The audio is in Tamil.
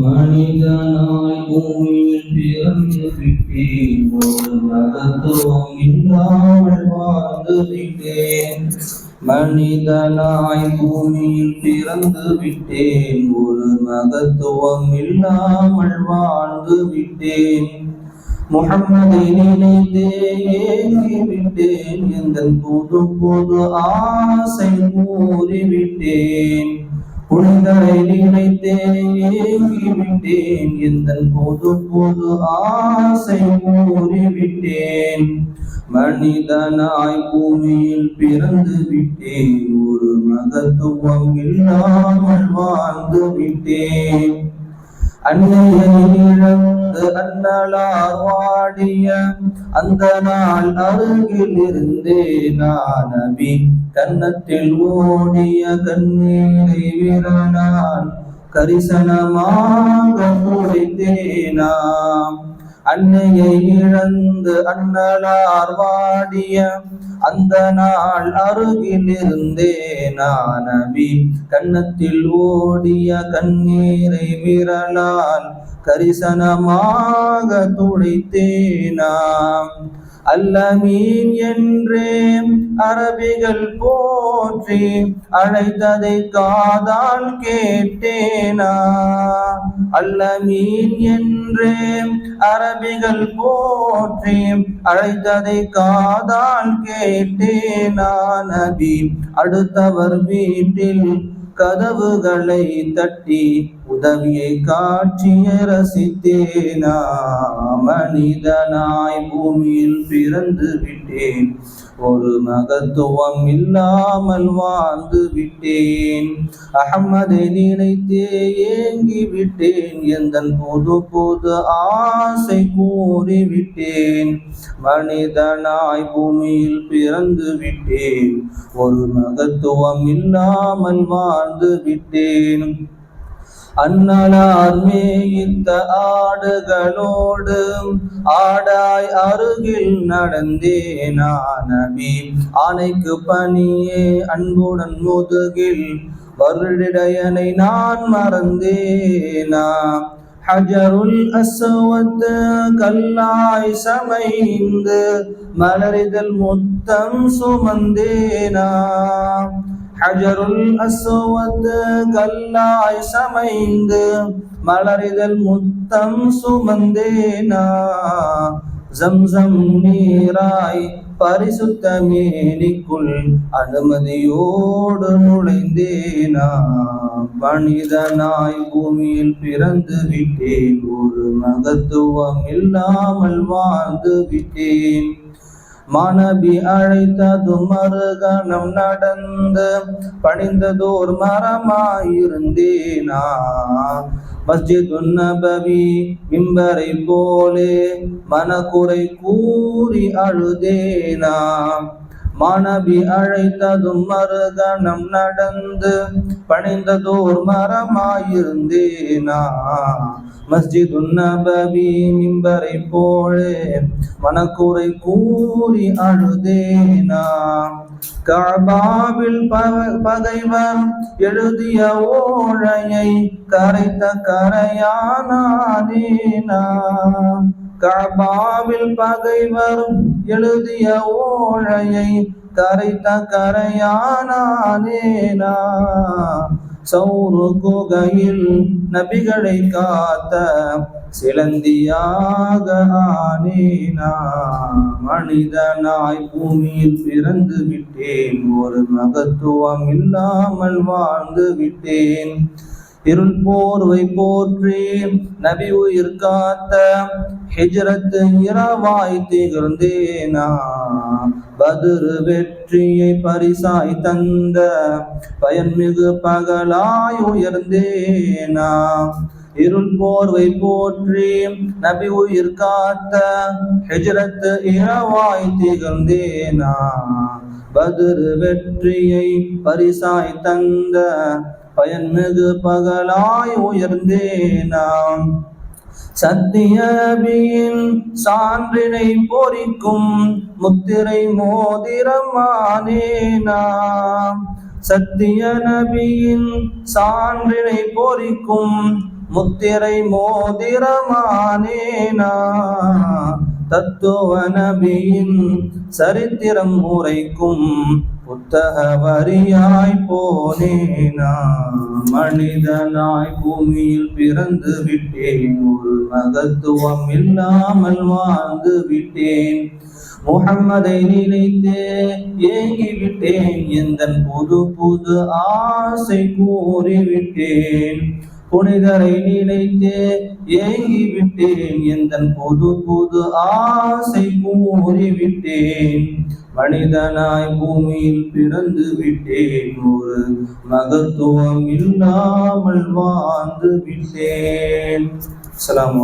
மனிதனாய் பூமியில் பிறந்து விட்டேன். ஒரு மகத்துவம் இல்லாமல் வாழ்ந்து விட்டேன். மனிதனாய் பூமியில் பிறந்து விட்டேன் ஒரு மகத்துவம் இல்லாமல் வாழ்ந்து விட்டேன் முகம்மதை எங்கள் புது புது ஆசை கூறிவிட்டேன். புனிதரை நினைத்தே எங்கள் புது புது ஆசை கூறிவிட்டேன். மனிதனாய் பூமியில் பிறந்து விட்டேன். ஒரு மகத்துவம் இல்லாமல் வாழ்ந்து விட்டேன். அன்னையின் இழந்த அது அண்ணலார் வாடிய அந்த நாள் அருகில் இருந்தே நானபி கன்னத்தில் ஓடிய கண்ணீரை விரலான் கரிசனமாக முடித்தேனாம் அன்னையை இழந்து அண்ணலார் வாடிய அந்த நாள் அருகில் இருந்தே நான் நபி ஓடிய கண்ணீரை விரலால் கரிசனமாக துடைத்தேனாம். அல்லமீன் என்றே அரபிகள் போற்றி அழைத்ததை காதால் கேட்டேனா? அல்லமீன் என்றே அரபிகள் போற்றி அழைத்ததை காதால் கேட்டேனா நபி? அடுத்தவர் வீட்டில் கதவுகளை தட்டி உதவியை காட்சிய ரசித்தேனா? மனிதனாய் பூமியில் பிறந்து விட்டு விட்டேன். ஒரு மகத்துவம் இல்லாமல் வாழ்ந்து விட்டேன். அகமதை நினைத்தே ஏங்கி விட்டேன். எந்த புது புது ஆசை கூறிவிட்டேன் மனிதனாய் பூமியில் பிறந்து விட்டேன். ஒரு மகத்துவம் இல்லாமல் வாழ்ந்து விட்டேன். அன்னலார் மேய்த்த ஆடுகளோடு ஆடாய் அருகில் நடந்தே நபி. ஆணைக்கு பணியே அன்புடன் முதுகில் வருடிடையனை நான் மறந்தேனா. ஹஜருல் அஸ்வத் கல்லாய் சமைந்து மலரிதல் முத்தம் சுமந்தேனா. ஹஜருல் அஸ்வத் கல்லாய் சமைந்து மலரிதல் முத்தம் சுமந்தேனா. ஜம்சம் நீராய் பரிசுத்த மேனிக்குள் அனுமதியோடு நுழைந்தேனா. மனிதனாய் பூமியில் பிறந்து விட்டேன். ஒரு மகத்துவம் இல்லாமல் வாழ்ந்து விட்டேன். மனபி அழைத்ததும் மறுகணம் நடந்து பணிந்ததோர் மரமாயிருந்தேனா. மஸ்ஜிது நபவி மிம்பரை போலே மனக்குறை கூறி அழுதேனா. மாணவி அழைத்ததும் மருதனம் நடந்து பணிந்ததோர் மரமாயிருந்தேனா. மஸ்ஜிது நபவி மிம்பரை போலே மனக்குறை கூறி அழுதேனா. காபாவில் பகைவர் எழுதிய ஓழையை கரைத்த கரையானேனா காபாவில் பகைவர் எழுதிய ஓழையை கரைத்த கரையானேனா சௌரு குகையில் நபிகளை காத்த சிலந்தியாக ஆனேனா? மனிதனாய் பூமியில் பிறந்து விட்டேன். ஒரு மகத்துவம் இல்லாமல் வாழ்ந்து விட்டேன். இருள் போர்வை போற்றி நபி உயிர் காத்த ஹிஜ்ரத்து இரவாய் திகழ்ந்தேனா. பதுரு வெற்றியை பரிசாய் தந்த பயன்மிகு பகலாய் உயர்ந்தேனா. இருள் போர்வை போற்றி நபி உயிர் காத்த ஹிஜ்ரத்து இரவாய் திகழ்ந்தேனா. பதுரு வெற்றியை பரிசாய் தந்த பயன்மிகு பகலாய் உயர்ந்தேனாம். சத்தியபியின் சான்றினை பொறிக்கும் முத்திரை மோதிரமானேனாம். சத்திய நபியின் சான்றினை பொறிக்கும் முத்திரை மோதிரமானேனா தத்துவ நபியின் சரித்திரம் உரைக்கும் புத்தக வரியாய் போனேனா மனிதனாய் பூமியில் பிறந்து விட்டேன். ஒரு மகத்துவம் இல்லாமல் வாழ்ந்து விட்டேன். முகம்மதை நினைத்து ஏங்கிவிட்டேன். எந்த புது புது ஆசை கூறிவிட்டேன். புனிதரை நினைத்தே ஏங்கி விட்டேன் எந்த புது புது ஆசை கூறிவிட்டேன். மனிதனாய் பூமியில் பிறந்து விட்டேன். ஒரு மகத்துவம் இல்லாமல் வாழ்ந்து விட்டேன். அலாம்